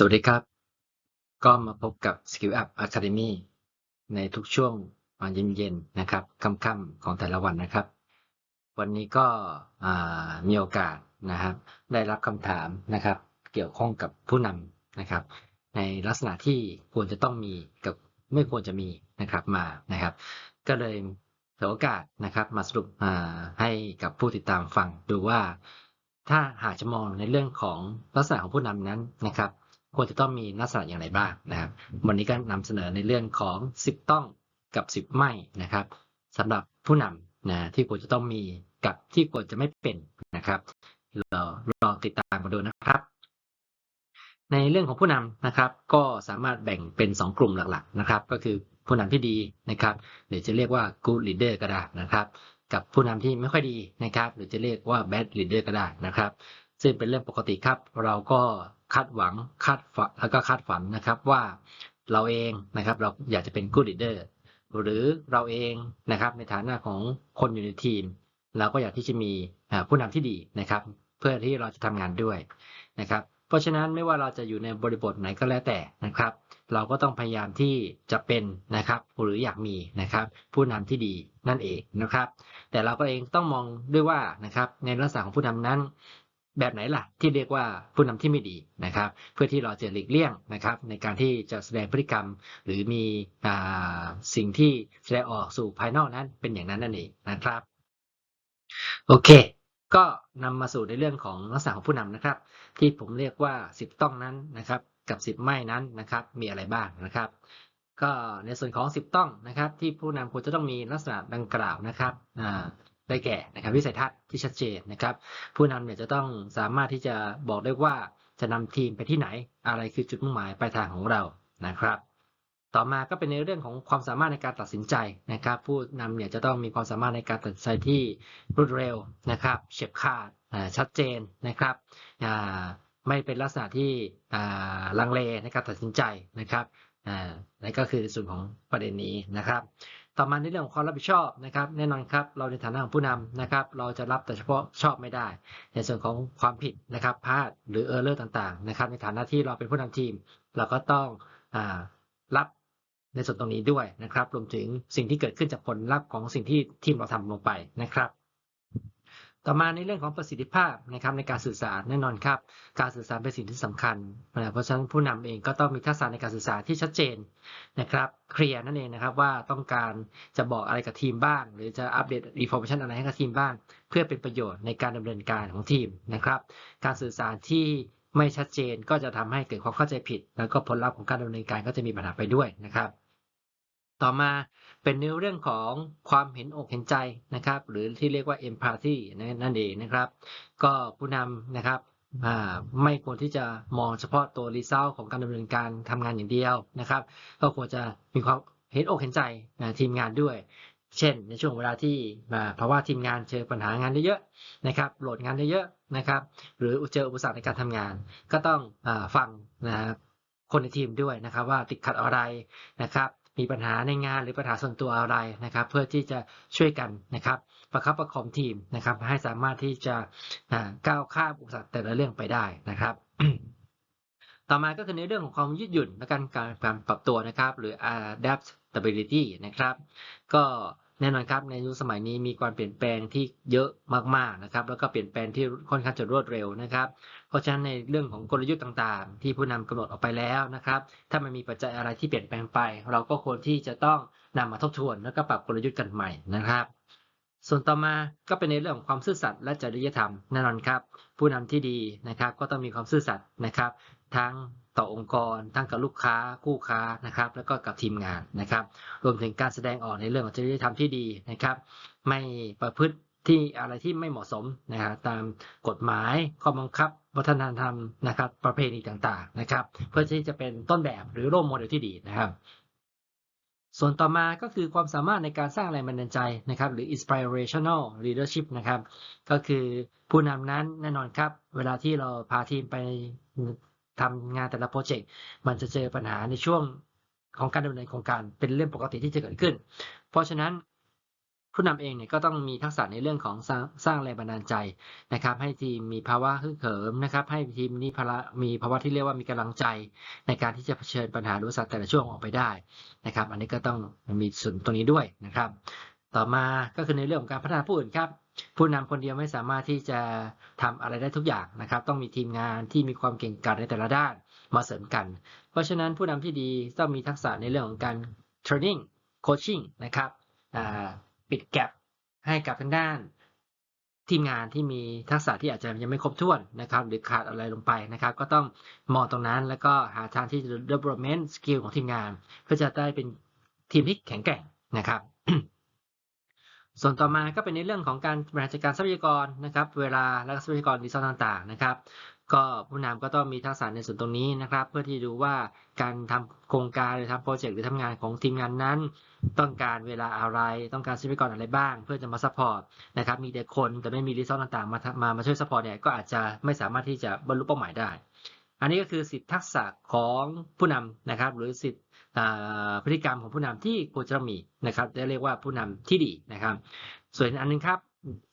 สวัสดีครับ ก็มาพบกับ Skill Up Academy ในทุกช่วงวันเย็นๆนะครับค่ำๆของแต่ละวันนะครับ วันนี้ก็มีโอกาสนะครับ ได้รับคำถามนะครับ เกี่ยวข้องกับผู้นำนะครับ ในลักษณะที่ควรจะต้องมีกับไม่ควรจะมีนะครับมานะครับ ก็เลยถือโอกาสนะครับ มาสรุปให้กับผู้ติดตามฟังดูว่า ถ้าหากจะมองในเรื่องของลักษณะของผู้นำนั้นนะครับ ควรจะต้องมีลักษณะอย่างไรบ้างนะครับ วันนี้ก็นำเสนอในเรื่องของ 10 ต้องกับ 10 ไม่นะครับสำหรับผู้นำนะที่ควรจะต้องมีกับที่ควรจะไม่เป็นนะครับเราลองติดตามมาดูนะครับ ในเรื่องของผู้นำนะครับ ก็สามารถแบ่งเป็น 2 กลุ่มหลักๆนะครับ ก็คือผู้นำที่ดีนะครับหรือจะเรียกว่า good leader ก็ได้นะครับ กับผู้นำที่ไม่ค่อยดีนะครับ หรือจะเรียกว่า bad leader ก็ได้นะครับ ซึ่งเป็นเรื่องปกติครับ เราก็ คาดหวังคาดฝันแล้วก็คาดฝันนะครับว่าเราเองนะครับเราอยากจะเป็น good leader หรือเราเองนะครับในฐานะของคนอยู่ในทีม เราก็อยากที่จะมีผู้นำที่ดีนะครับ เพื่อที่เราจะทำงานด้วยนะครับ เพราะฉะนั้นไม่ว่าเราจะอยู่ในบริบทไหนก็แล้วแต่นะครับ เราก็ต้องพยายามที่จะเป็นนะครับ หรืออยากมีนะครับ ผู้นำที่ดีนั่นเองนะครับ แต่เราก็เองต้องมองด้วยว่านะครับในลักษณะของผู้นำนั้น แบบไหนล่ะ ที่เรียกว่าผู้นำที่ไม่ดีนะครับ เพื่อที่เราจะหลีกเลี่ยงนะครับ ในการที่จะแสดงพฤติกรรม หรือมีอสิ่งที่แสดงออกสู่ภายนอกนั้นเป็นอย่างนั้นนั่นเองนะครับ โอเค ก็นำมาสู่ในเรื่องของลักษณะของผู้นำนะครับ ที่ผมเรียกว่า10ต้องนั้นนะครับ กับ10ไม่นั้นนะครับ มีอะไรบ้างนะครับ ก็ในส่วนของ10ต้องนะครับ ที่ผู้นำควรจะต้องมีลักษณะดังกล่าวนะครับอ่า ได้แก่นะครับวิสัยทัศน์ที่ชัดเจนนะครับ ผู้นำเนี่ยจะต้องสามารถที่จะบอกได้ว่าจะนำทีมไปที่ไหน อะไรคือจุดมุ่งหมายปลายทางของเรานะครับ ต่อมาก็เป็นในเรื่องของความสามารถในการตัดสินใจนะครับ ผู้นำเนี่ยจะต้องมีความสามารถในการตัดสินใจที่รวดเร็วนะครับเฉียบขาดชัดเจนนะครับไม่เป็นลักษณะที่ลังเลในการตัดสินใจนะครับนั่นก็คือส่วนของประเด็นนี้นะครับ ต่อมาในเรื่องของความรับผิดชอบนะครับ แน่นอนครับ เราในฐานะของผู้นำนะครับ เราจะรับแต่เฉพาะชอบไม่ได้ ในส่วนของความผิดนะครับพลาดหรือเออร์เลอร์ต่างๆนะครับ ในฐานะที่เราเป็นผู้นำทีม เราก็ต้องอรับในส่วนตรงนี้ด้วยนะครับ รวมถึงสิ่งที่เกิดขึ้นจากผลลัพธ์ของสิ่งที่ทีมเราทำลงไปนะครับ ต่อมาในเรื่องของประสิทธิภาพนะครับในการสื่อสารแน่นอนครับ การสื่อสารเป็นสิ่งที่สำคัญนะเพราะฉะนั้นผู้นำเองก็ต้องมีทักษะในการสื่อสารที่ชัดเจนนะครับเคลียร์นั่นเองนะครับว่าต้องการจะบอกอะไรกับทีมบ้าง หรือจะอัปเดตอินโฟมชันอะไรให้กับทีมบ้าง เพื่อเป็นประโยชน์ในการดำเนินการของทีมนะครับ การสื่อสารที่ไม่ชัดเจนก็จะทำให้เกิดความเข้าใจผิด แล้วก็ผลลัพธ์ของการดำเนินการก็จะมีปัญหาไปด้วยนะครับ ต่อมาเป็นในเรื่องของความเห็นอกเห็นใจนะครับ หรือที่เรียกว่า empathy นั่นเองนะครับ ก็ผู้นำนะครับไม่ควรที่จะมองเฉพาะตัวรีเซลของการดำเนินการทำงานอย่างเดียวนะครับ ก็ควรจะมีความเห็นอกเห็นใจนะทีมงานด้วย เช่น ในช่วงเวลาที่อ่าเพราะว่าทีมงานเจอปัญหางานเยอะๆนะครับโหลดงานเยอะๆนะครับ หรือเจออุปสรรคในการทำงาน ก็ต้องอฟังนะครับคนในทีมด้วยนะครับว่าติดขัดอะไรนะครับ มีปัญหาในงานหรือปัญหาส่วนตัวอะไรนะครับ เพื่อที่จะช่วยกันนะครับ ประคับประคองทีมนะครับ ให้สามารถที่จะก้าวข้ามอุปสรรคแต่ละเรื่องไปได้นะครับต่อมาก็คือในเรื่องของความยืดหยุ่นและการการปรับตัวนะครับ หรือ adaptability นะครับ ก็ แน่นอนครับในยุคสมัยนี้มีความเปลี่ยนแปลงที่เยอะมากๆนะครับ แล้วก็เปลี่ยนแปลงที่ค่อนข้างจะรวดเร็วนะครับ เพราะฉะนั้นในเรื่องของกลยุทธ์ต่างๆ ที่ผู้นำกำหนดออกไปแล้วนะครับ ถ้ามันมีปัจจัยอะไรที่เปลี่ยนแปลงไป เราก็ควรที่จะต้องนำมาทบทวน แล้วก็ปรับกลยุทธ์กันใหม่นะครับ ส่วนต่อมาก็เป็นในเรื่องของความซื่อสัตย์และจริยธรรมแน่นอนครับ ผู้นำที่ดีนะครับ ก็ต้องมีความซื่อสัตย์นะครับ ทั้ง ต่อองค์กร ทั้งกับลูกค้าคู่ค้านะครับ แล้วก็กับทีมงานนะครับ รวมถึงการแสดงออกในเรื่องของจริยธรรมที่ดีนะครับ ไม่ประพฤติที่อะไรที่ไม่เหมาะสมนะครับตามกฎหมายข้อบังคับ วัฒนธรรมนะครับ ประเพณีต่างๆนะครับ เพื่อที่จะเป็นต้นแบบหรือโรลโมเดลที่ดีนะครับส่วนต่อมาก็คือความสามารถในการสร้างแรงบันดาลใจนะครับ หรือ inspirational leadership นะครับ ก็คือผู้นำนั้นแน่นอนครับ เวลาที่เราพาทีมไป ทำงานแต่ละโปรเจกต์มันจะเจอปัญหาในช่วงของการดำเนินโครงการเป็นเรื่องปกติที่จะเกิดขึ้น เพราะฉะนั้นผู้นำเองเนี่ยก็ต้องมีทักษะในเรื่องของสร้างสร้างแรงบันดาลใจนะครับ ให้ทีมมีภาวะฮึกเหิมนะครับ ให้ทีมนี้พละมีภาวะที่เรียกว่ามีกำลังใจ ในการที่จะเผชิญปัญหาหรืออุปสรรคแต่ละช่วงออกไปได้นะครับ อันนี้ก็ต้องมีส่วนตรงนี้ด้วยนะครับ ต่อมาก็คือในเรื่องของการพัฒนาผู้อื่นครับ ผู้นำคนเดียวไม่สามารถที่จะทำอะไรได้ทุกอย่างนะครับ ต้องมีทีมงานที่มีความเก่งกาจในแต่ละด้านมาเสริมกัน เพราะฉะนั้นผู้นำที่ดีต้องมีทักษะในเรื่องของการ training coaching นะครับปิดแกลบให้กับทางด้านทีมงานที่มีทักษะที่อาจจะยังไม่ครบถ้วนนะครับ หรือขาดอะไรลงไปนะครับ ก็ต้องมองตรงนั้นแล้วก็หาทางที่จะ development skill ของทีมงาน เพื่อจะได้เป็นทีมที่แข็งแกร่งนะครับ ส่วนต่อมาก็เป็นในเรื่องของการบริหารจัดการทรัพยากรนะครับ เวลาและทรัพยากรรีซอสต่างๆนะครับ ก็ผู้นำก็ต้องมีทักษะในส่วนตรงนี้นะครับ เพื่อที่ดูว่าการทำโครงการหรือทำโปรเจกต์หรือทำงานของทีมงานนั้น ต้องการเวลาอะไร ต้องการทรัพยากรอะไรบ้าง เพื่อจะมาซัพพอร์ตนะครับมีแต่คนแต่ไม่มีรีซอสต่างๆมามามาช่วยซัพพอร์ตเนี่ยก็อาจจะไม่สามารถที่จะบรรลุเป้าหมายได้ อันนี้ก็คือสิทธิทักษะของผู้นำนะครับ หรือสิทธิพฤติกรรมของผู้นำที่ควรจะมีนะครับจะเรียกว่าผู้นำที่ดีนะครับ ส่วนอันหนึงครับ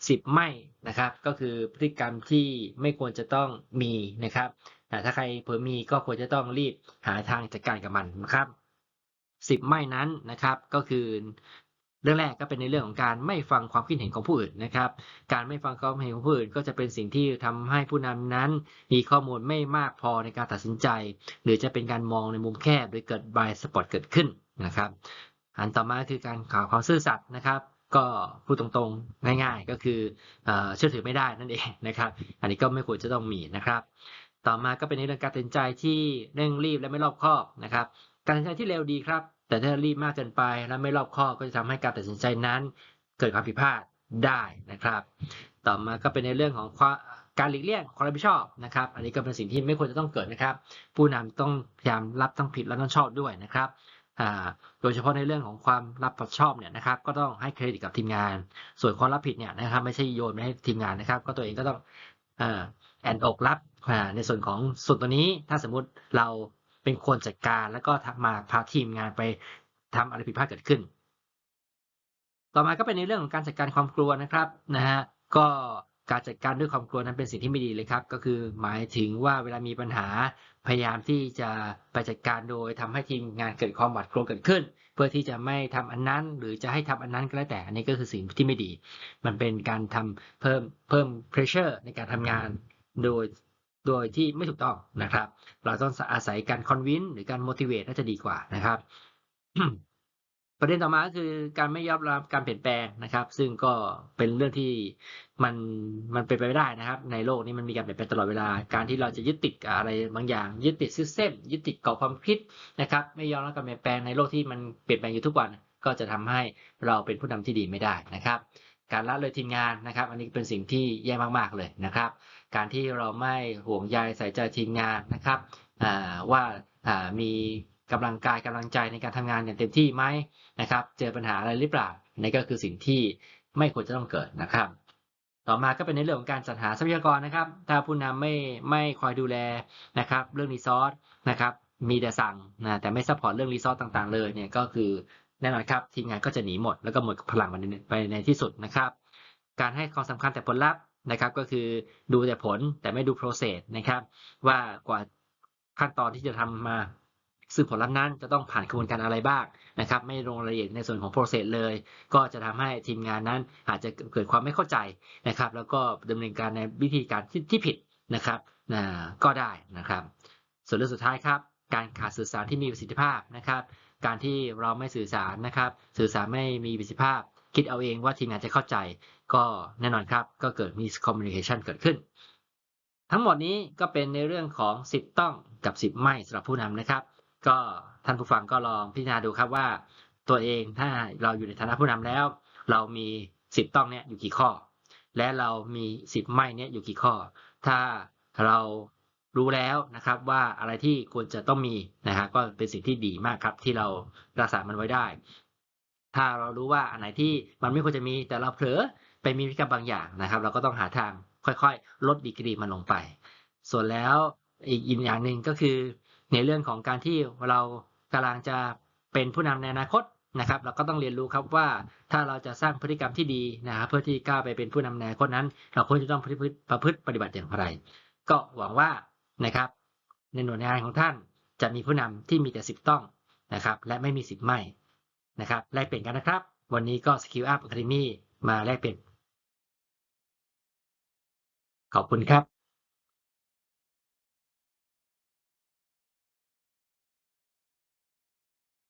สิบไม่นะครับ ก็คือพฤติกรรมที่ไม่ควรจะต้องมีนะครับแต่ถ้าใครเผลอมีก็ควรจะต้องรีบหาทางจัดการกับมันนะครับสิบไม่นั้นนะครับ ก็คือ เรื่องแรกก็เป็นในเรื่องของการไม่ฟังความคิดเห็นของผู้อื่นนะครับ การไม่ฟังความเห็นของผู้อื่น ก็จะเป็นสิ่งที่ทำให้ผู้นำนั้น มีข้อมูลไม่มากพอในการตัดสินใจ หรือจะเป็นการมองในมุมแคบโดยเกิดบายสปอตเกิดขึ้นนะครับ อันต่อมาคือการข่าวความซื่อสัตย์นะครับก็พูดตรงๆง่าย ๆ ก็คือเชื่อถือไม่ได้นั่นเองนะครับ อันนี้ก็ไม่ควรจะต้องมีนะครับ ต่อมาก็เป็นในเรื่องการตัดสินใจที่เร่งรีบและไม่รอบคอบนะครับ การตัดสินใจที่เร็วดีครับ แต่ถ้ารีบมากเกินไปและไม่รอบคอบก็จะทำให้การตัดสินใจนั้น เกิดความผิดพลาดได้นะครับ ต่อมาก็เป็นในเรื่องของวาการหลีกเลี่ยงความรับผิดชอบนะครับ อันนี้ก็เป็นสิ่งที่ไม่ควรจะต้องเกิดนะครับ ผู้นำต้องพยายามรับต้องผิดและต้องชอบด้วยนะครับโดยเฉพาะในเรื่องของความรับผิดชอบเนี่ยนะครับก็ต้องให้เครดิตกับทีมงาน ส่วนความรับผิดเนี่ยนะครับไม่ใช่โยนไปให้ทีมงานนะครับ ก็ตัวเองก็ต้องแอนอกรับในส่วนของส่วนตัวนี้ถ้าสมมุติเรา เป็นคนจัดการแล้วก็มาพาทีมงานไปทำอะไรผิดพลาดเกิดขึ้น ต่อมาก็เป็นในเรื่องของการจัดการความกลัวนะครับนะฮะก็การจัดการด้วยความกลัวนั้นเป็นสิ่งที่ไม่ดีเลยครับ ก็คือหมายถึงว่าเวลามีปัญหาพยายามที่จะไปจัดการโดยทำให้ทีมงานเกิดความหวาดกลัวเกิดขึ้น เพื่อที่จะไม่ทำอันนั้น หรือจะให้ทำอันนั้นก็แล้วแต่อันนี้ก็คือสิ่งที่ไม่ดี มันเป็นการทำเพิ่มเพิ่ม pressure ในการทำงาน โดย โดยที่ไม่ถูกต้องนะครับ เราต้องอาศัยการ convince หรือการ motivate น่าจะดีกว่านะครับ ประเด็นต่อมาก็คือการไม่ยอมรับการเปลี่ยนแปลงนะครับ ซึ่งก็เป็นเรื่องที่มันมันเป็นไปไม่ได้นะครับ ในโลกนี้มันมีการเปลี่ยนแปลงตลอดเวลา การที่เราจะยึดติดอะไรบางอย่าง ยึดติดซิสเต็มยึดติดกรอบความคิดนะครับ ไม่ยอมรับการเปลี่ยนแปลงในโลกที่มันเปลี่ยนแปลงอยู่ทุกวัน ก็จะทำให้เราเป็นผู้นำที่ดีไม่ได้นะครับ การละเลยทีมงานนะครับ อันนี้เป็นสิ่งที่แย่มากๆเลยนะครับ การที่เราไม่ห่วงใยใส่ใจทีมงานนะครับว่ามีกำลังกายกำลังใจในการทำงานอย่างเต็มที่ไหมนะครับ เจอปัญหาอะไรหรือเปล่านี่ก็คือสิ่งที่ไม่ควรจะต้องเกิดนะครับ ต่อมาก็เป็นในเรื่องของการจัดหาทรัพยากรนะครับ ถ้าผู้นำไม่ไม่คอยดูแลนะครับ เรื่องรีซอสนะครับ มีแต่สั่งนะแต่ไม่ซัพพอร์ตเรื่องรีซอสต่างๆ เลยเนี่ยก็คือ แน่นอนครับทีมงานก็จะหนีหมดแล้วก็หมดพลังมันไปในที่สุดนะครับ การให้ความสำคัญแต่ผลลัพธ์นะครับ ก็คือดูแต่ผลแต่ไม่ดู process นะครับ ว่ากว่าขั้นตอนที่จะทำมาซึ่งผลลัพธ์นั้นจะต้องผ่านกระบวนการอะไรบ้างนะครับ ไม่ลงรายละเอียดในส่วนของ process เลย ก็จะทำให้ทีมงานนั้นอาจจะเกิดความไม่เข้าใจนะครับ แล้วก็ดำเนินการในวิธีการที่ทผิดนะครับนะก็ได้นะครับ ส่วนเรื่องสุดท้ายครับ การขาดสื่อสารที่มีประสิทธิภาพนะครับ การที่เราไม่สื่อสารนะครับ สื่อสารไม่มีประสิทธิภาพ คิดเอาเองว่าทีมงานจะเข้าใจ ก็แน่นอนครับก็เกิด miscommunication เกิดขึ้น ทั้งหมดนี้ก็เป็นในเรื่องของ 10 ต้องกับ 10 ไม่สำหรับผู้นำนะครับ ก็ท่านผู้ฟังก็ลองพิจารณาดูครับว่า ตัวเองถ้าเราอยู่ในฐานะผู้นำแล้ว เรามี 10 ต้องเนี้ยอยู่กี่ข้อ และเรามี 10 ไม่เนี้ยอยู่กี่ข้อ ถ้าเรา รู้แล้วนะครับว่าอะไรที่ควรจะต้องมีนะฮะก็เป็นสิ่งที่ดีมากครับที่เรารักษามันไว้ได้ ถ้าเรารู้ว่าอันไหนที่มันไม่ควรจะมีแต่เราเผลอไปมีพฤติกรรมบางอย่างนะครับ เราก็ต้องหาทางค่อยๆ ลดดีกรีมันลงไป ส่วนแล้วอีกอย่างหนึ่งก็คือ ในเรื่องของการที่เรากำลังจะเป็นผู้นำในอนาคตนะครับ เราก็ต้องเรียนรู้ครับว่าถ้าเราจะสร้างพฤติกรรมที่ดีนะครับเพื่อที่ก้าวไปเป็นผู้นำในอนาคตนั้น เราควรจะต้องประพฤติปฏิบัติอย่างไร ก็หวังว่า นะครับ ในหน่วยงานของท่านจะมีผู้นำที่มีแต่สิบต้องนะครับ และไม่มีสิบไม่นะครับแลกเปลี่ยนกันนะครับ วันนี้ก็ Skill Up Academy มาแลกเปลี่ยน ขอบคุณครับ